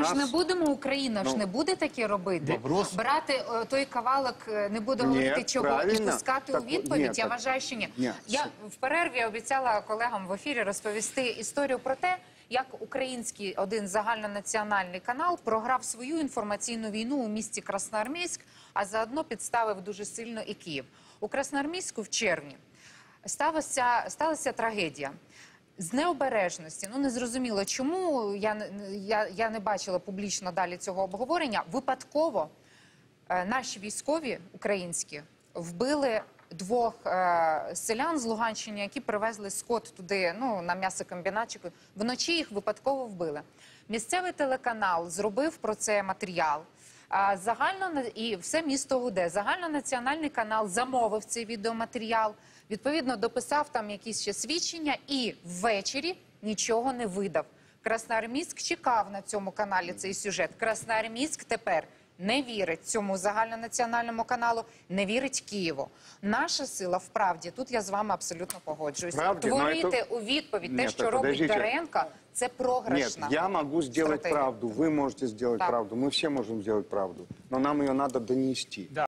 ми ж не будемо, Україна ж Ну, не буде таке робити. Вопрос- Брати е, той кавалок, е, не буде Ні, говорити чого і пускати Так, у відповідь. ні, Я так- вважаю, що ні. Ні. Я в перерві обіцяла колегам в ефірі розповісти історію про те, як український один загальнонаціональний канал програв свою інформаційну війну у місті Красноармійськ, а заодно підставив дуже сильно і Київ. У Красноармійську в червні сталася, сталася трагедія. З необережності, ну не зрозуміло, чому я, я, я не бачила публічно далі цього обговорення. Випадково е, наші військові українські вбили двох е, селян з Луганщини, які привезли скот туди, ну на м'ясокомбінатчику. Вночі їх випадково вбили. Місцевий телеканал зробив про це матеріал. Загально і все місто гуде. Загальнонаціональний канал замовив цей відеоматеріал. Відповідно, дописав там якісь ще свідчення, і ввечері нічого не видав. Красноармійськ чекав на цьому каналі цей сюжет. Красноармійськ тепер не вірить цьому загальнонаціональному каналу, не вірить Києву. Наша сила вправді тут я з вами абсолютно погоджуюсь. Правді, но Творити это- у відповідь те, Нет, що так робить подождите. Даренко, це Нет, програшна. я могу сделать стратегия. правду, вы можете сделать Так. правду, мы все можем сделать правду, но нам ее надо донести. Да.